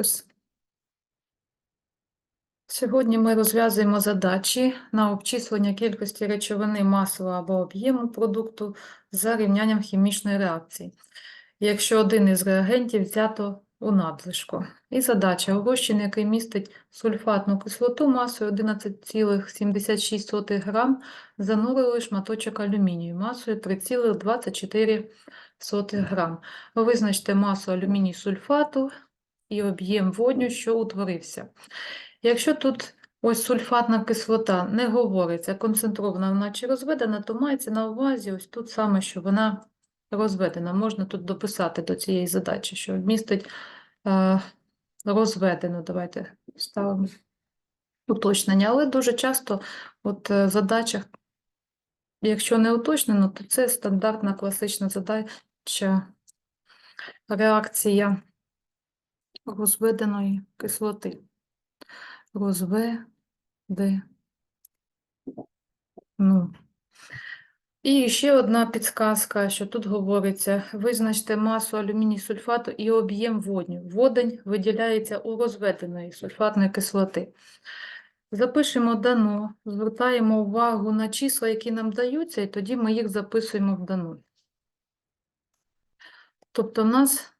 Ось. Сьогодні ми розв'язуємо задачі на обчислення кількості речовини масового або об'єму продукту за рівнянням хімічної реакції, якщо один із реагентів взято у надлишку. І задача у який містить сульфатну кислоту масою 11,76 грам, занурили шматочок алюмінію масою 3,24 грам. Визначте масу алюміній сульфату і об'єм водню, що утворився. Якщо тут ось сульфатна кислота не говориться, концентрована вона чи розведена, то мається на увазі ось тут саме, що вона розведена. Можна тут дописати до цієї задачі, що містить е, розведену. Давайте ставимо уточнення. Але дуже часто от, е, в задачах, якщо не уточнено, то це стандартна класична задача реакція розведеної кислоти розведено. Ну. І ще одна підсказка, що тут говориться: визначте масу алюміній сульфату і об'єм водню. Водень виділяється у розведеної сульфатної кислоти. Запишемо дано, звертаємо увагу на числа, які нам даються, і тоді ми їх записуємо в дано. Тобто в нас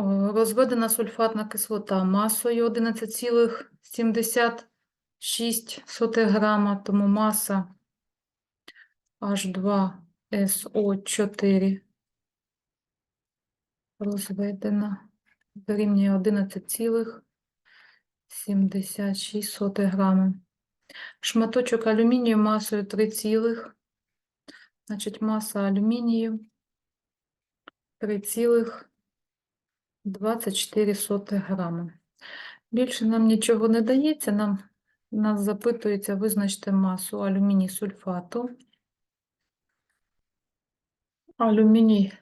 Розведена сульфатна кислота масою 11,76 грама, тому маса H2SO4 розведена дорівнює 11,76 грама. Шматочок алюмінію масою 3, цілих, значить маса алюмінію 3, цілих 24 сотих грами. Більше нам нічого не дається, нам нас запитується визначте масу алюміній сульфату. Алюміній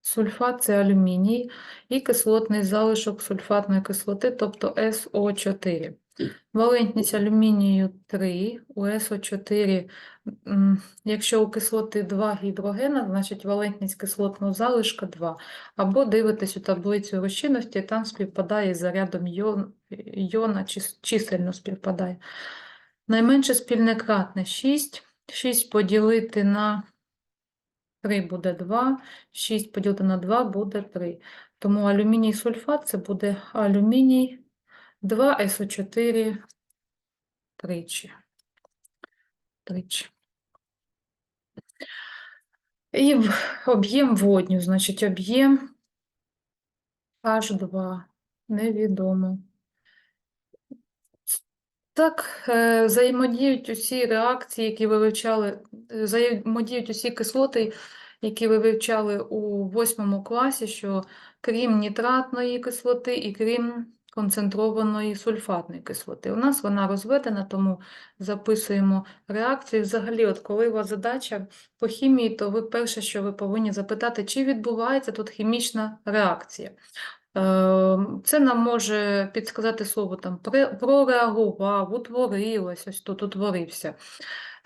сульфат це алюміній і кислотний залишок сульфатної кислоти, тобто СО4. Валентність алюмінію 3, у СО4, якщо у кислоти 2 гідрогена, значить валентність кислотного залишка 2. Або дивитесь у таблицю розчинності, там співпадає з зарядом йон, йона, чисельно співпадає. Найменше спільне кратне 6. 6 поділити на 3 буде 2, 6 поділити на 2 буде 3. Тому алюміній сульфат це буде алюміній 2СО4 тричі. Тричі. І об'єм водню, значить, об'єм H2 невідомо. Так, е, взаємодіють усі реакції, які ви вивчали, е, взаємодіють усі кислоти, які ви вивчали у восьмому класі, що крім нітратної кислоти і крім концентрованої сульфатної кислоти. У нас вона розведена, тому записуємо реакцію. Взагалі, от коли у вас задача по хімії, то ви перше, що ви повинні запитати, чи відбувається тут хімічна реакція. Е, Це нам може підсказати слово там прореагував, утворилось, ось тут утворився.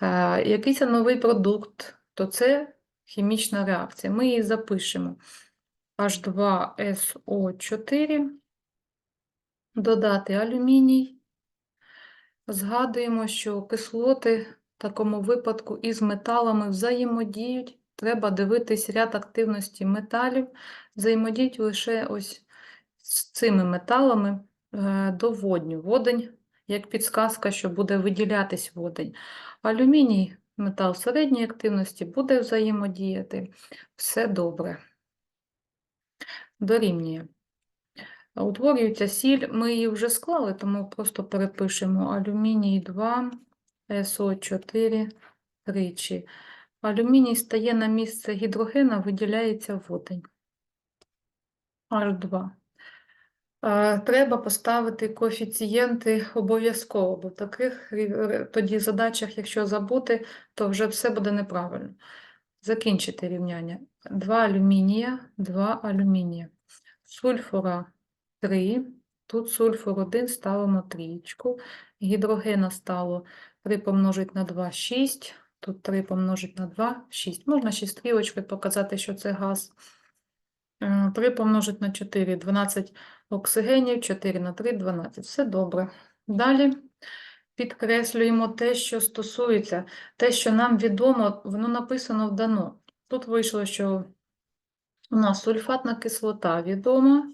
Е, Якийсь новий продукт, то це хімічна реакція. Ми її запишемо. H2SO4, додати алюміній. Згадуємо, що кислоти в такому випадку із металами взаємодіють. Треба дивитись ряд активності металів, взаємодіють лише ось з цими металами е, до водню. Водень, як підсказка, що буде виділятись водень. Алюміній, метал середньої активності, буде взаємодіяти. Все добре. Дорівнює. Утворюється сіль, ми її вже склали, тому просто перепишемо алюміній 2, СО4 тричі. Алюміній стає на місце гідрогена, виділяється водень. H2. Е, Треба поставити коефіцієнти обов'язково, бо в таких тоді задачах, якщо забути, то вже все буде неправильно. Закінчити рівняння. 2 алюмінія, 2 алюмінія. Сульфура 3, тут сульфур 1 ставимо трієчку, гідрогена стало 3 помножить на 2 – 6, Тут 3 помножить на 2, 6. Можна ще стрілочкою показати, що це газ. 3 помножить на 4, 12 оксигенів, 4 на 3, 12. Все добре. Далі підкреслюємо те, що стосується, те, що нам відомо, воно написано в дано. Тут вийшло, що у нас сульфатна кислота відома,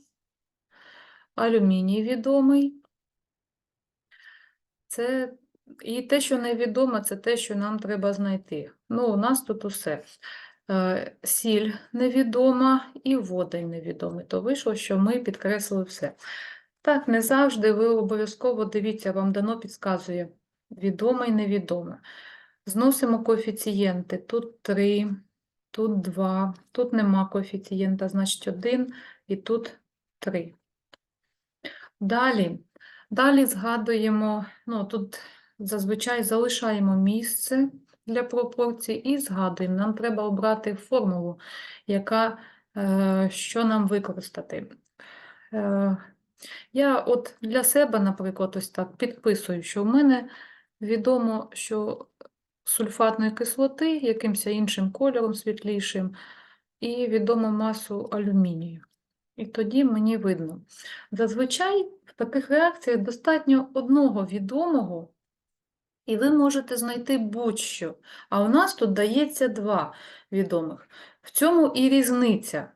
алюміній відомий. Це і те, що невідомо, це те, що нам треба знайти. Ну, у нас тут усе. Е, Сіль невідома і водень невідомий. То вийшло, що ми підкреслили все. Так, не завжди ви обов'язково дивіться, вам дано підказує відоме і невідоме. Зносимо коефіцієнти. Тут 3, тут 2, тут нема коефіцієнта, значить 1 і тут 3. Далі, далі згадуємо, ну тут зазвичай залишаємо місце для пропорцій і згадуємо. Нам треба обрати формулу, яка, е, що нам використати. Е, я от для себе, наприклад, ось так підписую, що в мене відомо, що сульфатної кислоти якимось іншим кольором світлішим, і відомо масу алюмінію. І тоді мені видно. Зазвичай в таких реакціях достатньо одного відомого, і ви можете знайти будь-що. А у нас тут дається два відомих. В цьому і різниця.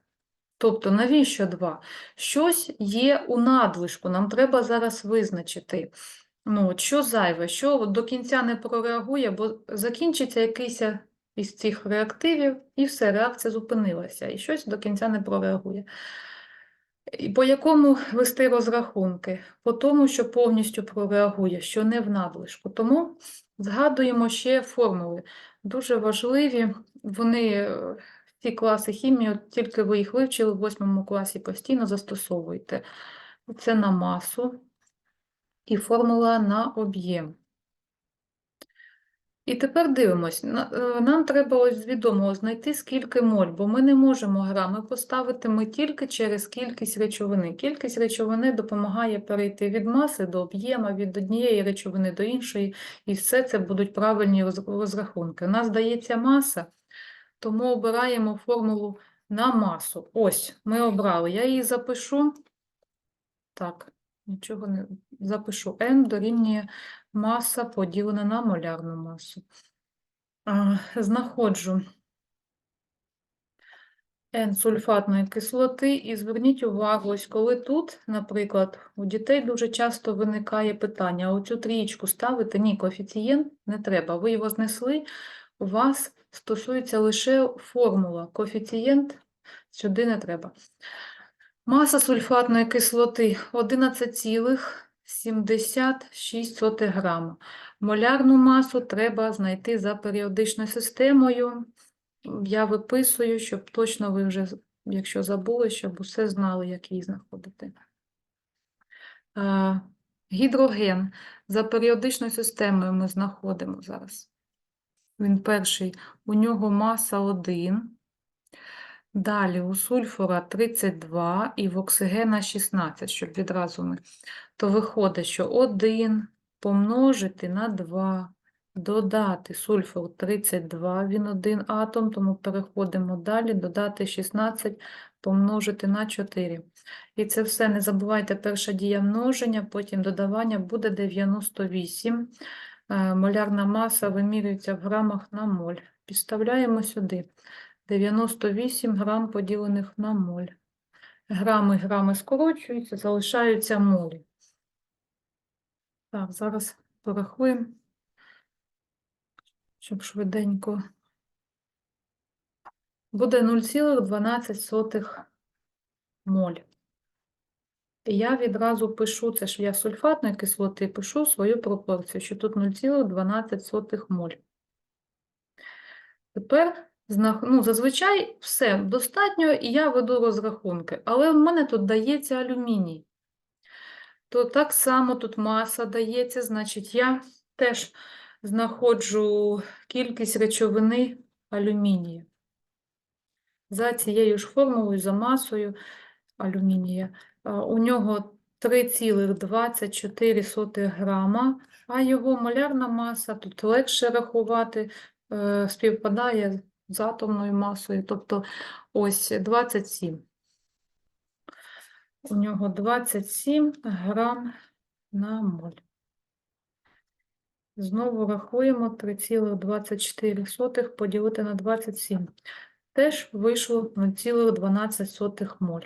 Тобто, навіщо два? Щось є у надлишку, нам треба зараз визначити. Ну, от що зайве, що до кінця не прореагує, бо закінчиться якийсь із цих реактивів, і все, реакція зупинилася, і щось до кінця не прореагує. По якому вести розрахунки? По тому, що повністю прореагує, що не в надлишку. Тому згадуємо ще формули. Дуже важливі, вони е, ці класи хімії, тільки ви їх вивчили в восьмому класі, постійно застосовуєте. Це на масу і формула на об'єм. І тепер дивимось, е, нам треба ось з знайти скільки моль, бо ми не можемо грами поставити, ми тільки через кількість речовини. Кількість речовини допомагає перейти від маси до об'єма, від однієї речовини до іншої, і все це будуть правильні розрахунки. У нас дається маса, тому обираємо формулу на масу. Ось, ми обрали. Я її запишу. Так, нічого не запишу. N дорівнює маса поділена на молярну масу. Знаходжу N сульфатної кислоти і зверніть увагу, ось коли тут, наприклад, у дітей дуже часто виникає питання, а оцю трієчку ставити? Ні, коефіцієнт не треба. Ви його знесли, у вас стосується лише формула. Коефіцієнт сюди не треба. Маса сульфатної кислоти 11,76 грама. Молярну масу треба знайти за періодичною системою. Я виписую, щоб точно ви вже, якщо забули, щоб усе знали, як її знаходити. Гідроген за періодичною системою ми знаходимо зараз. Він перший, у нього маса 1. Далі у сульфура 32 і в оксигена 16, щоб відразу ми. То виходить, що 1 помножити на 2, додати сульфур 32, він один атом, тому переходимо далі, додати 16, помножити на 4. І це все, не забувайте, перша дія множення, потім додавання буде 98. Е, Молярна маса вимірюється в грамах на моль. Підставляємо сюди. 98 грам поділених на моль. Грами, грами скорочуються, залишаються молі. Так, зараз порахуємо, щоб швиденько. Буде 0,12 моль. Я відразу пишу, це ж я сульфатної кислоти, пишу свою пропорцію, що тут 0,12 моль. Тепер. Ну, зазвичай все достатньо, і я веду розрахунки. Але в мене тут дається алюміній. То так само тут маса дається, значить, я теж знаходжу кількість речовини алюмінію. За цією ж формулою, за масою алюмінія. У нього 3,24 грама, а його молярна маса тут легше рахувати е, співпадає з атомною масою, тобто ось 27. У нього 27 грам на моль. Знову рахуємо 3,24 поділити на 27. Теж вийшло 0,12 моль.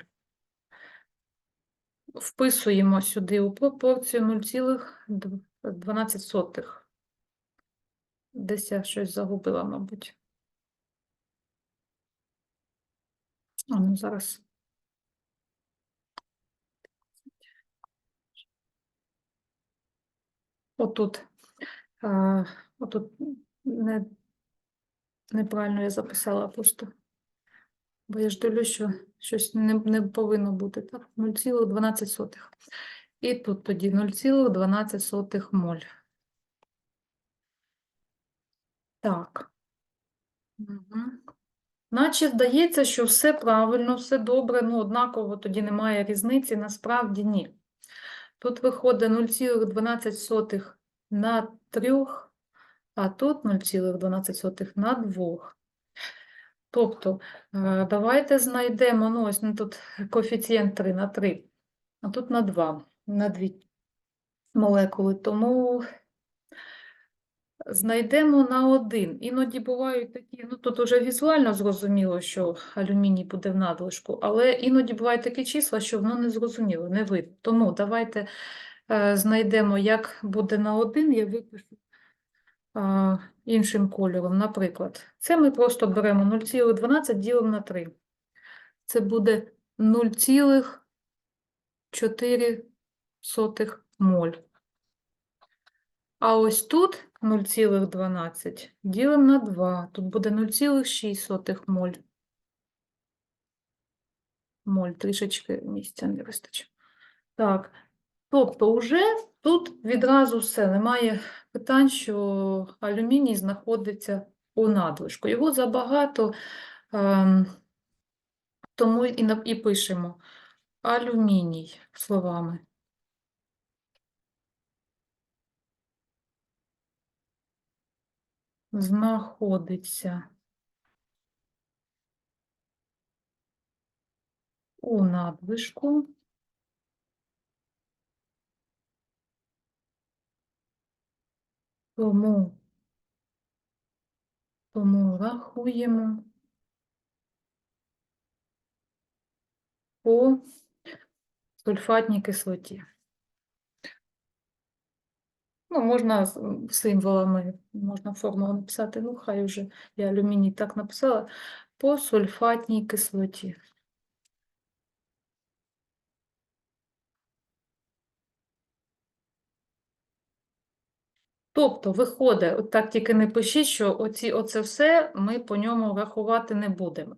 Вписуємо сюди у пропорцію 0,12. Десь я щось загубила, мабуть. А ну зараз. Отут. А, отут не, неправильно я записала просто. Бо я ж дивлюсь, що щось не, не повинно бути. Так, 0,12. І тут тоді 0,12 моль. Так. Угу. Наче здається, що все правильно, все добре, ну однаково тоді немає різниці, насправді ні. Тут виходить 0,12 на 3, а тут 0,12 на 2. Тобто, е, давайте знайдемо, ну ось ну, тут коефіцієнт 3 на 3, а тут на 2, на 2 молекули. Тому знайдемо на 1. Іноді бувають такі, ну тут уже візуально зрозуміло, що алюміній буде в надлишку, але іноді бувають такі числа, що воно не зрозуміло, не видно. Тому давайте е, знайдемо, як буде на 1, я випишу а, іншим кольором. Наприклад, це ми просто беремо 0,12 ділимо на 3. Це буде 0,4 моль. А ось тут 0,12 ділимо на 2. Тут буде 0,6 моль. Моль, трішечки місця не вистачить. Так, тобто вже тут відразу все, немає питань, що алюміній знаходиться у надлишку. Його забагато, ем, тому і, пишемо алюміній словами. Знаходиться у надлишку. Тому, тому рахуємо по сульфатній кислоті. Ну, можна символами, можна формулу написати, ну, хай вже я алюміній так написала, по сульфатній кислоті. Тобто, виходить, от так тільки не пишіть, що оці, оце все ми по ньому рахувати не будемо.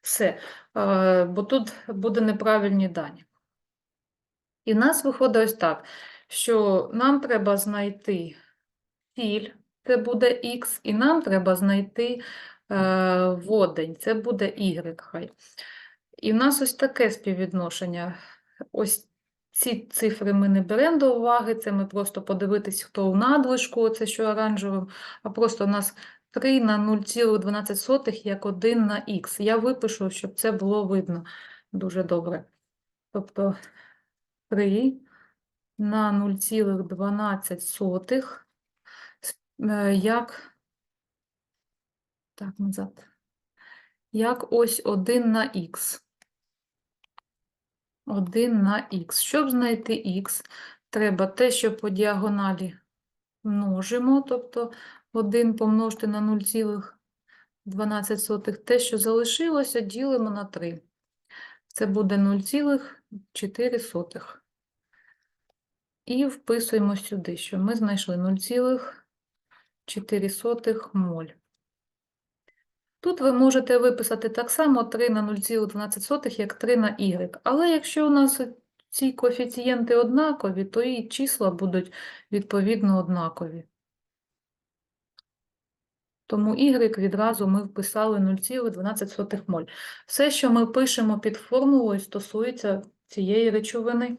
Все, бо тут буде неправильні дані. І в нас виходить ось так, що нам треба знайти ціль, це буде Х, і нам треба знайти е, водень, це буде Y хай. І в нас ось таке співвідношення. Ось ці цифри ми не беремо до уваги, це ми просто подивитись, хто в надлишку, це що оранжевим, а просто у нас 3 на 0,12 як 1 на х. Я випишу, щоб це було видно дуже добре. Тобто 3 на 0,12 е, як так, назад. Як ось 1 на х. 1 на х. Щоб знайти х, треба те, що по діагоналі множимо, тобто 1 помножити на 0,12, те, що залишилося, ділимо на 3. Це буде 0,4. І вписуємо сюди, що ми знайшли 0,4 моль. Тут ви можете виписати так само 3 на 0,12, як 3 на y. Але якщо у нас ці коефіцієнти однакові, то і числа будуть відповідно однакові. Тому y відразу ми вписали 0,12 моль. Все, що ми пишемо під формулою, стосується цієї речовини.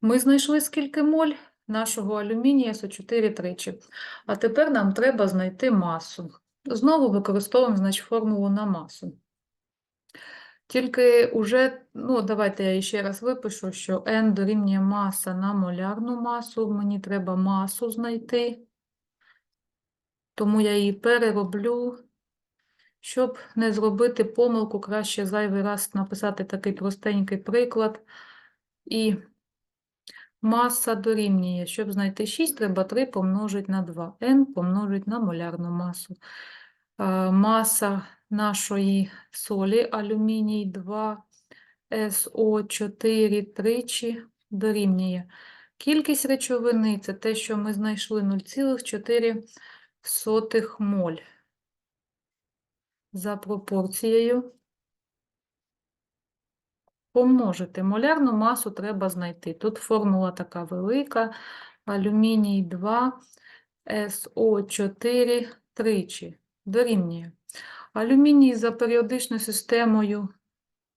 Ми знайшли скільки моль? нашого алюмінія СО4 тричі. А тепер нам треба знайти масу. Знову використовуємо значить, формулу на масу. Тільки уже, ну, давайте я ще раз випишу, що N дорівнює маса на молярну масу. Мені треба масу знайти, тому я її перероблю. Щоб не зробити помилку, краще зайвий раз написати такий простенький приклад. І маса дорівнює. Щоб знайти 6, треба 3 помножити на 2. N помножити на молярну масу. Е, Маса нашої солі алюміній 2 СО4 тричі дорівнює. Кількість речовини це те, що ми знайшли 0,4 моль за пропорцією. Помножити. Молярну масу треба знайти. Тут формула така велика. Алюміній 2 СО4 тричі дорівнює. Алюміній за періодичною системою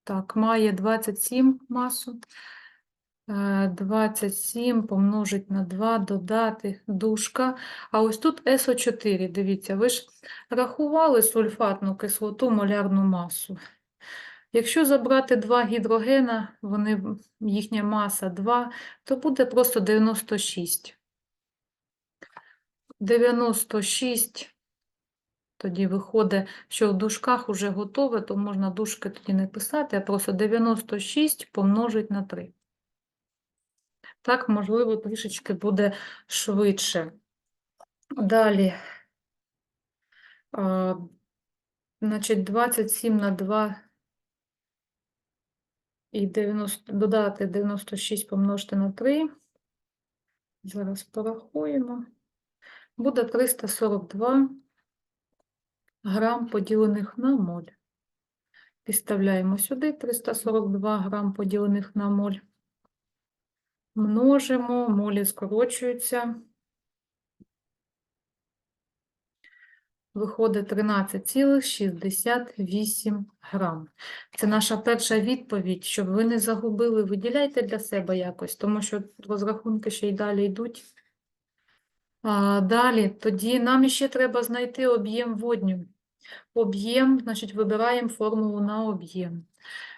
так, має 27 масу. Е, 27 помножить на 2, додати дужка. А ось тут СО4, дивіться, ви ж рахували сульфатну кислоту, молярну масу. Якщо забрати два гідрогена, вони, їхня маса 2, то буде просто 96. 96 тоді виходить, що в дужках вже готове, то можна дужки тоді не писати, а просто 96 помножить на 3. Так, можливо, трішечки буде швидше. Далі. А, значить, 27 на 2 і 90, додати 96 помножити на 3. Зараз порахуємо. Буде 342 грам поділених на моль. Підставляємо сюди 342 грам поділених на моль. Множимо, молі скорочуються. Виходить 13,68 грам. Це наша перша відповідь, щоб ви не загубили, виділяйте для себе якось, тому що розрахунки ще й далі йдуть. А, далі, тоді нам ще треба знайти об'єм водню. Об'єм, значить, вибираємо формулу на об'єм.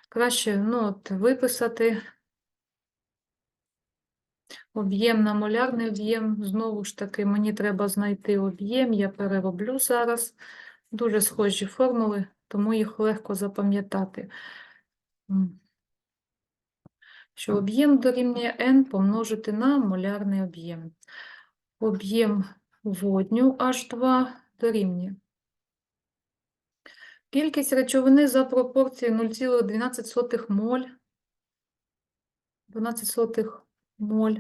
Краще ну, от, виписати об'єм на молярний об'єм. Знову ж таки, мені треба знайти об'єм, я перероблю зараз. Дуже схожі формули, тому їх легко запам'ятати. Що об'єм дорівнює n помножити на молярний об'єм. Об'єм водню H2 дорівнює. Кількість речовини за пропорцією 0,12 моль. 12 моль.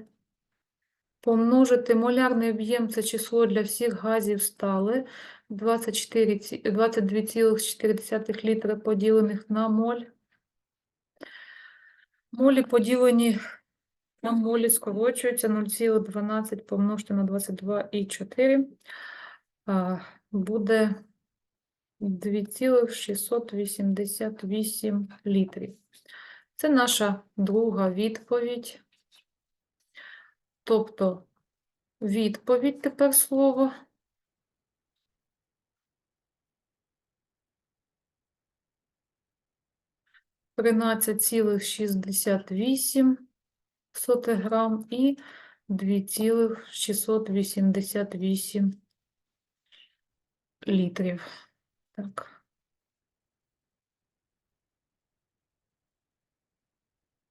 Помножити молярний об'єм це число для всіх газів стали 22,4 літра поділених на моль. Молі поділені на молі скорочуються 0,12 помножити на 22,4 буде 2,688 літрів. Це наша друга відповідь. Тобто відповідь тепер слово. Тринадцять цілих шістдесят вісім сотих грам і дві цілих шістсот вісімдесят вісім літрів. Так.